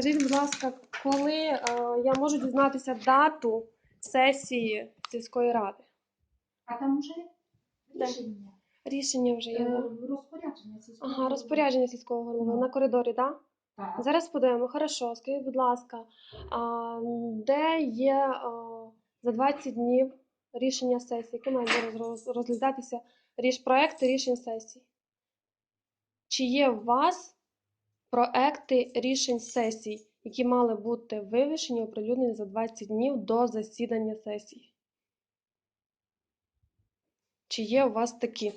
Скажіть, будь ласка, коли е, я можу дізнатися дату сесії сільської ради? А там вже Де? рішення. Рішення вже Е, є. Розпорядження сільського Ага, розпорядження сільського голови на коридорі, так? Так. Зараз подивимо. Хорошо, скажіть, будь ласка, а, де є а, за 20 днів рішення сесії? Зараз роз- розглядатися ріш, проекти рішень сесій? Чи є у вас проекти рішень сесій, які мали бути вивішені, оприлюднені за 20 днів до засідання сесії? Чи є у вас такі?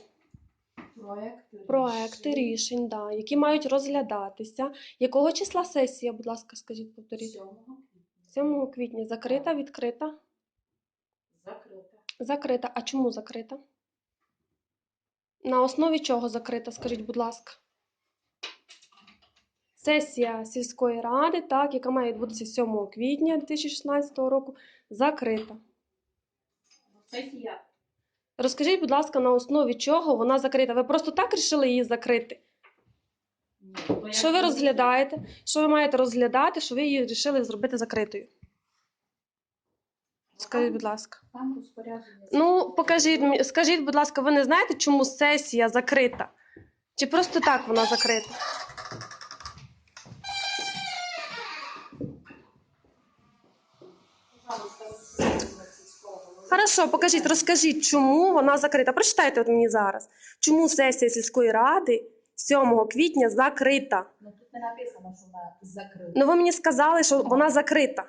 Проекти, Проекти рішень, да, які мають розглядатися. Якого числа сесія, будь ласка, скажіть, повторіть? 7 квітня. 7 квітня. Закрита, відкрита? Закрита. Закрита. А чому закрита? На основі чого закрита, скажіть, будь ласка? Сесія сільської ради, так, яка має відбутися 7 квітня 2016 року, закрита. Сесія. Розкажіть, будь ласка, на основі чого вона закрита? Ви просто так вирішили її закрити? Ні, Що ви розглядаєте? Що ви маєте розглядати, що ви її вирішили зробити закритою? Скажіть, будь ласка. Там розпорядження. Ну, покажіть скажіть, будь ласка, ви не знаєте, чому сесія закрита? Чи просто так вона закрита? Хорошо, покажіть, розкажіть, чому вона закрита. Прочитайте от мені зараз. Чому сесія сільської ради 7 квітня закрита? Ну тут не написано, що вона закрита. Ну ви мені сказали, що вона закрита.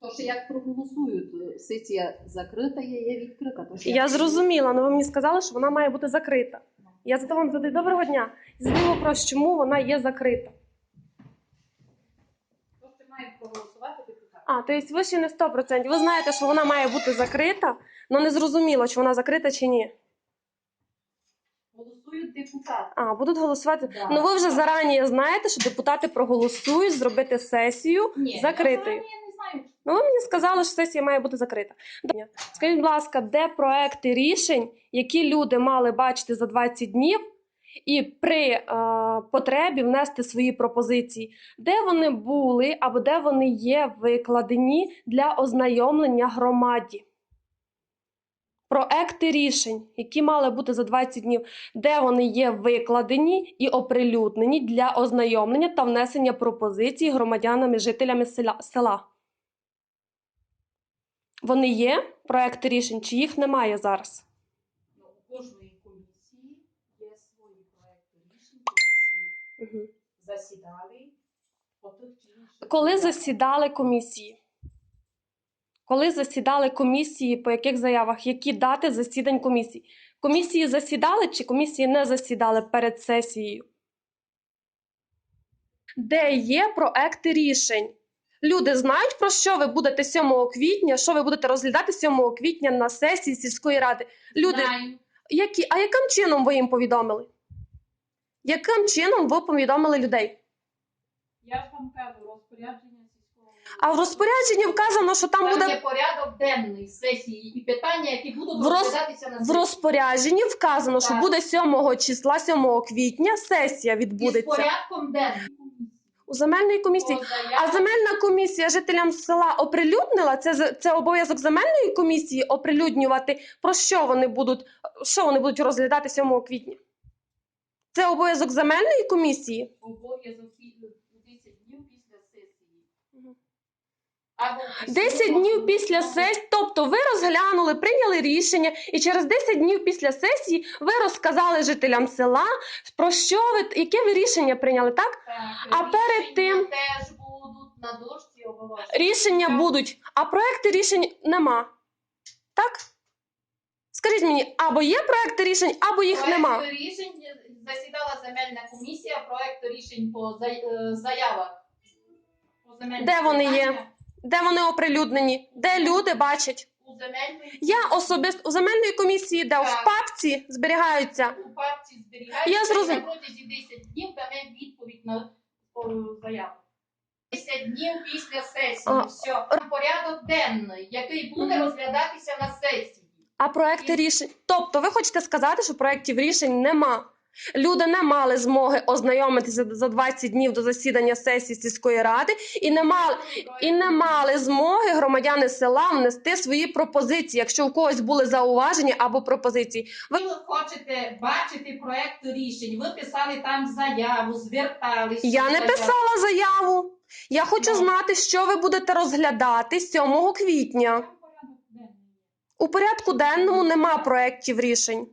То що як проголосують, е, сесія закрита є, є відкрита. То, що Я як зрозуміла, але ви мені сказали, що вона має бути закрита. Я за вам задаю доброго дня. Задаю вопрос, чому вона є закрита. То, що мають А, тобто ви ще не 100%. Ви знаєте, що вона має бути закрита, але не зрозуміло, чи вона закрита чи ні. Голосують депутати. А, будуть голосувати. Да. Ну ви вже зарані знаєте, що депутати проголосують зробити сесію Ні, закритою. Я, я не знаю, Ну, ви мені сказали, що сесія має бути закрита. Скажіть, будь ласка, де проекти рішень, які люди мали бачити за 20 днів, і при е, потребі внести свої пропозиції, де вони були або де вони є викладені для ознайомлення громаді? Проекти рішень, які мали бути за 20 днів, де вони є викладені і оприлюднені для ознайомлення та внесення пропозицій громадянами, жителями села. Вони є проекти рішень, чи їх немає зараз? ну, у кожної комісії є свої проекти рішень, комісії Угу. засідали по чи інших. Коли засідали комісії? Коли засідали комісії, по яких заявах? Які дати засідань комісій? Комісії засідали чи комісії не засідали перед сесією? Де є проекти рішень? Люди знають, про що ви будете 7 квітня, що ви будете розглядати 7 квітня на сесії сільської ради. Люди, Знаю. які, а яким чином ви їм повідомили? Яким чином ви повідомили людей? Я ж вам кажу, розпорядження сільського. А в розпорядженні вказано, що там Там буде є порядок денний сесії і питання, які будуть В роз- розглядатися на в сесії. розпорядженні вказано, що Так. буде 7 числа, 7 квітня сесія Із відбудеться порядком денним. у земельної комісії. А земельна комісія жителям села оприлюднила це з- це обов'язок земельної комісії оприлюднювати. Про що вони будуть що вони будуть розглядати 7 квітня? Це обов'язок земельної комісії. обов'язок 10 днів після сесії. Мгм. Або 10 днів після сесії, тобто ви розглянули, прийняли рішення, і через 10 днів після сесії ви розказали жителям села, про що ви, яке ви рішення прийняли, так? Так, А перед тим- теж будуть на дошці оголошені. Рішення Так. будуть, а проекти рішень нема. Так? Скажіть мені, або є проекти рішень, або їх Проект нема. рішень засідала земельна комісія, проект рішень по е, заявах. По Де вони є? Де вони оприлюднені? Де люди бачать? У земельної Я особисто у земельної комісії, де в папці зберігаються. у папці зберігається Я зрозум- і протязі 10 днів даме відповідь на заяву. 10 днів після сесії. А, Все. Порядок денний, який буде розглядатися на сесії. А проекти рішень. Тобто, ви хочете сказати, що проєктів рішень нема. Люди не мали змоги ознайомитися за 20 днів до засідання сесії сільської ради і не мали і не мали змоги громадяни села внести свої пропозиції, якщо у когось були зауваження або пропозиції. Ви хочете бачити проект рішень. Ви писали там заяву, зверталися. Я не писала заяву. Я хочу Ну. знати, що ви будете розглядати 7 квітня. У порядку денному нема проєктів рішень.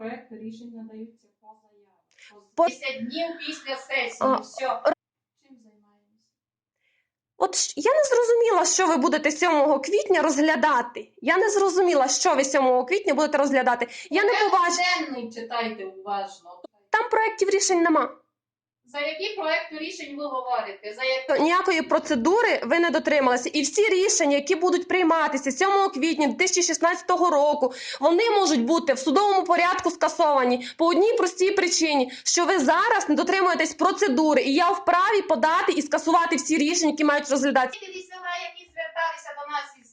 Проект рішення надаються по заяві. По- 10 днів після сесії. А, Все. Чим займаємося? От я не зрозуміла, що ви будете 7 квітня розглядати. Я не зрозуміла, що ви 7 квітня будете розглядати. Я не побачила. Денний читайте уважно. Там проєктів рішень нема. За які проекти рішень ви говорите? За які Ніякої процедури ви не дотрималися. І всі рішення, які будуть прийматися 7 квітня 2016 року, вони можуть бути в судовому порядку скасовані по одній простій причині, що ви зараз не дотримуєтесь процедури, і я вправі подати і скасувати всі рішення, які мають розглядатися. жителі села, які зверталися до нас із.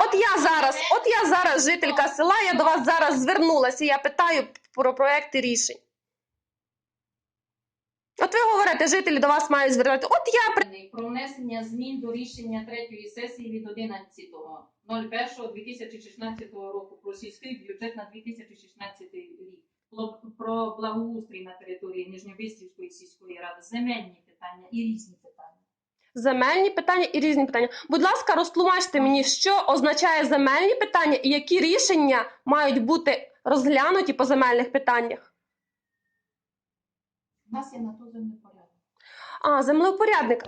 От я зараз, от я зараз жителька села, я до вас зараз звернулася. Я питаю про проекти рішень. От ви говорите, жителі до вас мають звертати. От я при- про внесення змін до рішення третьої сесії від 11.01.2016 року про сільський бюджет на 2016 рік. Про- благоустрій на території Нижньобистівської сільської ради, земельні питання і різні питання. земельні питання і різні питання. Будь ласка, розтлумачте мені, що означає земельні питання і які рішення мають бути розглянуті по земельних питаннях. У нас є на то землепорядок. А, землеупорядник.